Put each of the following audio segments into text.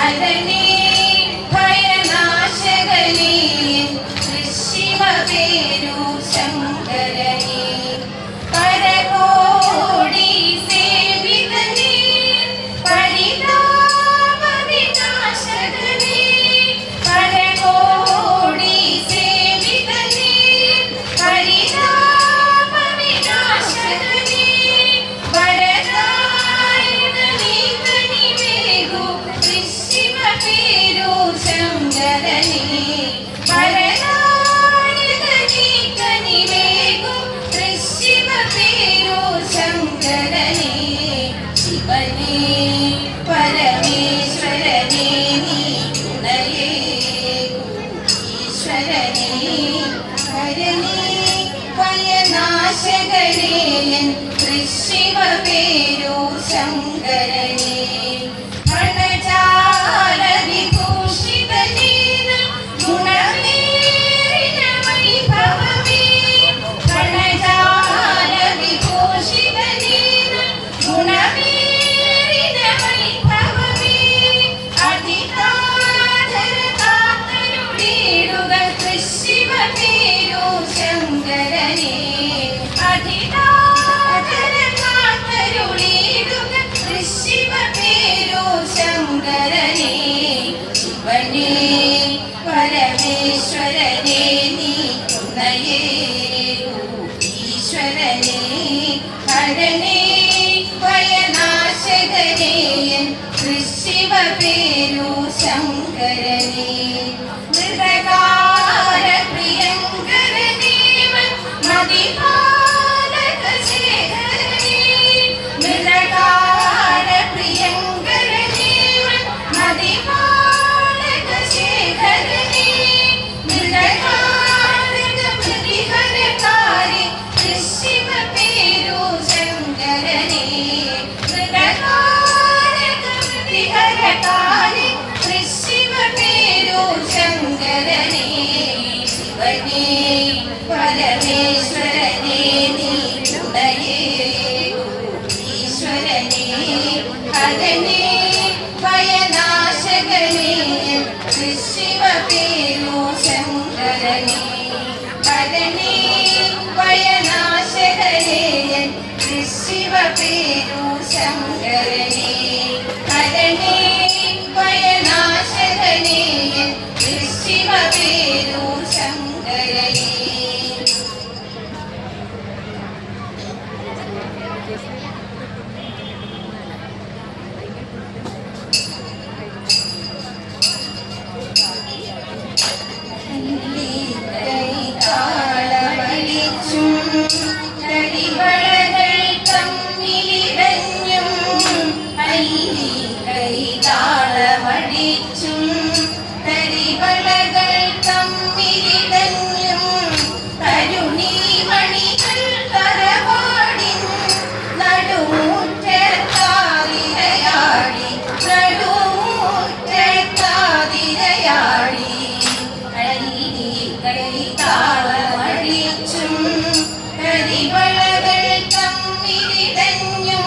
அதனே തമ്മിലിടഞ്ഞും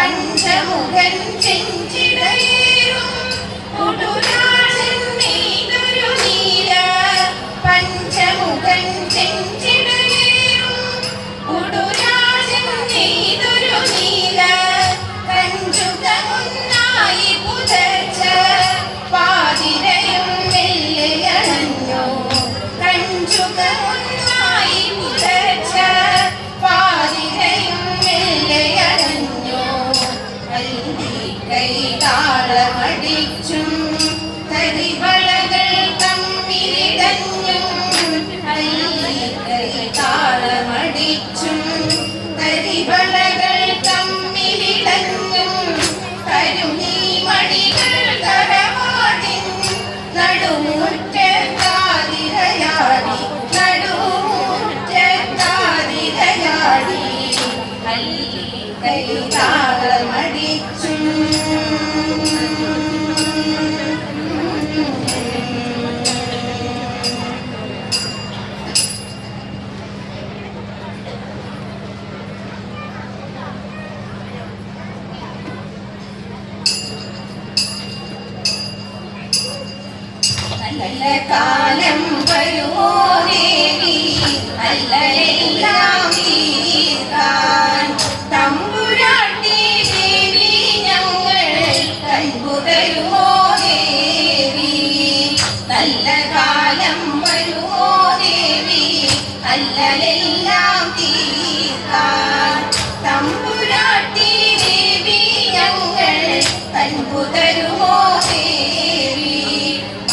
പഞ്ചമുഖൻ ചെഞ്ചിടയേറും Sara.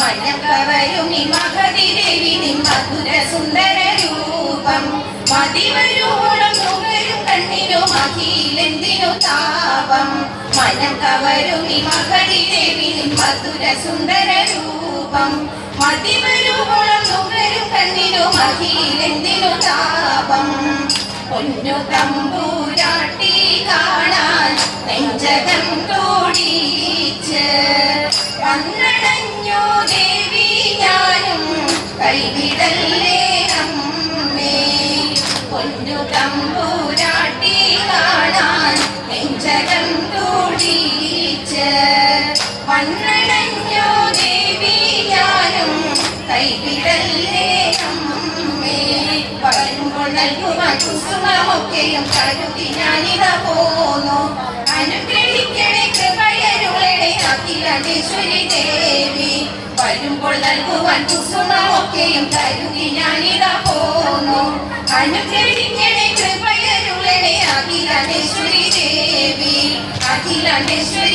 മഴക്കവരുമി മഹതി ദേവി നിൻ മധുര സുന്ദര രൂപം മതിവരോളം നുകരും കണ്ണിനു മഹിലെന്തിനു താപം? മനം കവരും മഹതി ദേവി നിൻ മധുര സുന്ദര രൂപം മതിവരോളം നുകരും കണ്ണിനു മഹിലെന്തിനു താപം? പൊന്നു തമ്പൂരാട്ടി കാണാൻ നെഞ്ചകം തോടിച്ച്. ഞാനും കൈവിടല്ലേ അമ്മേ? പൊന്നു തമ്പൂരാട്ടി കാണാൻ നെഞ്ചകം തോടിച്ച് വന്നടഞ്ഞു ദേവി ഞാനും കൈവിടല്ലേ അമ്മേ? വരുമ്പോൾ നൽകുവാൻ കുസുമമൊക്കെയും കരുതി ഞാനിത പോന്നു. അനുഗ്രഹിക്കണേ കൃപയരുളെ അഖിലേശ്വരി ദേവി വരുമ്പോൾ നൽകുവാൻ കുസുമമൊക്കെയും കരുതി ഞാനിതാ പോന്നു അനുഗ്രഹിക്കണേ കൃപയരുളണേ അഖിലേശ്വരി ദേവി അഖിലേശ്വരി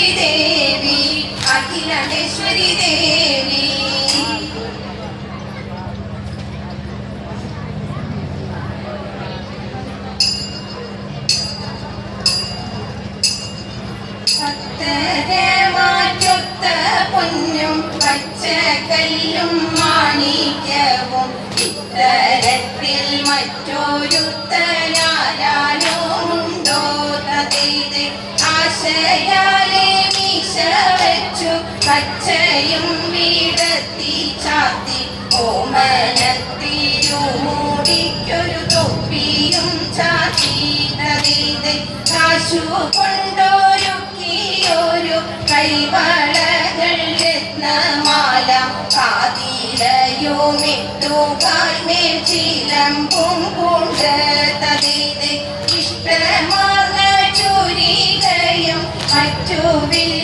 പച്ചയും വീടത്തി ചാത്തി ഓമനത്തിരുമൂടിക്കൊരു തൊപ്പിയും ചാത്തി. നദീതെ കാശു കൊണ്ടൊരുക്കിയൊരു കൈവളകൾ രത്നമാല. കാതിലയുമിട്ടു കാൽമേൽ ചിലമ്പും കൊണ്ട് തദീതെ ഇഷ്ടമാർന്ന ചുരികയും മറ്റു വില്ലും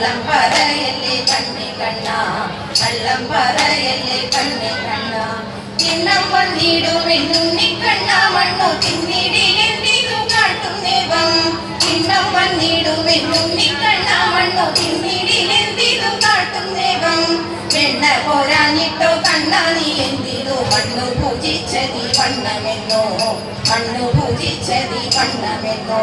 കള്ളം പറയല്ലേ കണ്ണി? കണ്ണ കള്ളം പറയല്ലേ കണ്ണി. കണ്ണ തിണ്ണം വന്നിടുമെന്നുണ്ണിക്കണ്ണ മണ്ണു തിന്നിടിലെന്തിതു കാട്ടുന്നേവം ചിഹ്നം വന്നിടുമെന്നുണ്ണിക്കണ്ണ മണ്ണു തിന്നിടിലെന്തിതു കാട്ടുന്നേവം വെണ്ണ പോരാഞ്ഞിട്ടോ കണ്ണ നീ എന്തിതു മണ്ണു പൂജിച്ചതി വണ്ണമെന്നോ? മണ്ണു പൂജിച്ചതി വണ്ണമെന്നോ?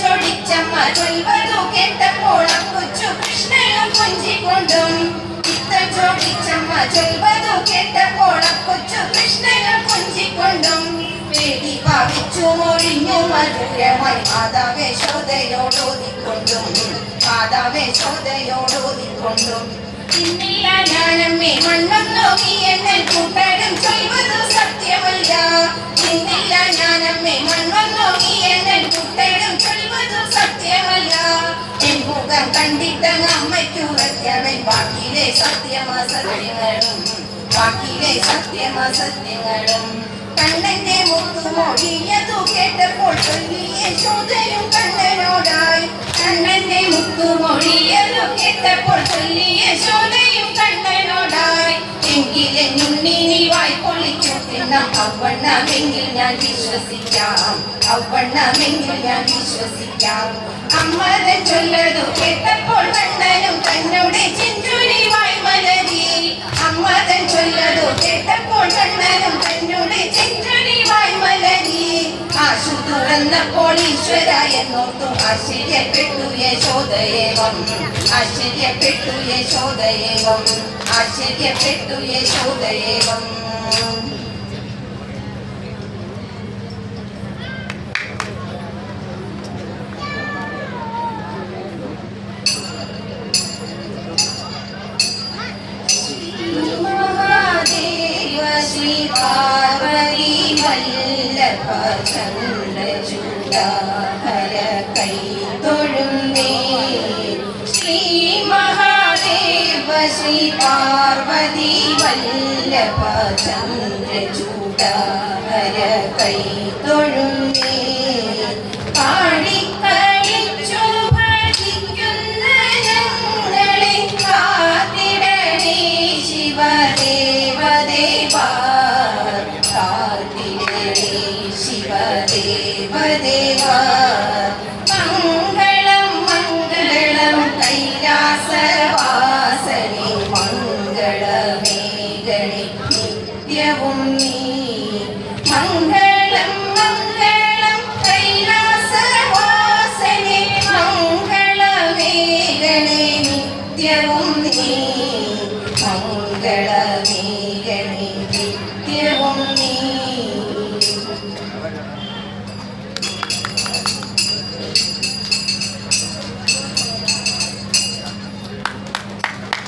ചൊടിച്ചമ്മ ചൊൽവതു കേട്ടപ്പോൾ കൊച്ചു കൃഷ്ണനും കൊഞ്ചിക്കൊണ്ടും ചോദിച്ചമ്മ ചൊൽവതു കേട്ടപ്പോൾ കൊച്ചു കൃഷ്ണനും കൊഞ്ചിക്കൊണ്ടും വേദി പാവിച്ചു മൊഴിഞ്ഞു മധുരമായി മാതാവേ ശോധയോടോതിക്കൊണ്ടും മാതാവേ ശോധയോടോതിക്കൊണ്ടും ഇന്നില്ല ഞാനമ്മേ മണ്ണൊന്നു നീ എന്നൽ കൂട്ടരും ചൊൽവതു ഉറയ്ക്കവൻ ബാക്കിയിലെ സത്യമസത്യങ്ങളും ബാക്കിയിലെ സത്യമ കണ്ണന്റെ മുത്തുമൊഴിയതു കേട്ടപ്പോൾ ചൊല്ലിയ ശോധയും കണ്ണനോടായി കണ്ണന്റെ മുത്തുമൊഴിയതു കേട്ടപ്പോൾ ചൊല്ലിയ ശോധയും കണ്ണനോടായി എങ്കിലെ ഞുണ്ണിനി വായി പൊളിച്ചു തിന്നാം അവണ്ണമെങ്കിൽ ഞാൻ വിശ്വസിക്കാം അവണ്ണമെങ്കിൽ ഞാൻ വിശ്വസിക്കാം അമ്മത ചൊല്ലതു കേട്ടപ്പോൾ കണ്ണനും തന്നോട് ചിഞ്ചുരി വായി മലരി അമ്മതൻ ചൊല്ലതു കേട്ടപ്പോൾ കണ്ണനും തുറന്നപ്പോൾ ഈശ്വര എന്നോർത്തും ആശ്ചര്യപ്പെട്ടു യശോദയേവം ആശ്ചര്യപ്പെട്ടു യശോദയേവം ആശ്ചര്യപ്പെട്ടു യശോദയേവം ശ്രീ പാർവതി വല്ലഭ ശ്രീ പാർവതി വല്ലഭ ചന്ദ്രചൂഡാഹര കൈ തൊഴുന്നേ. Hare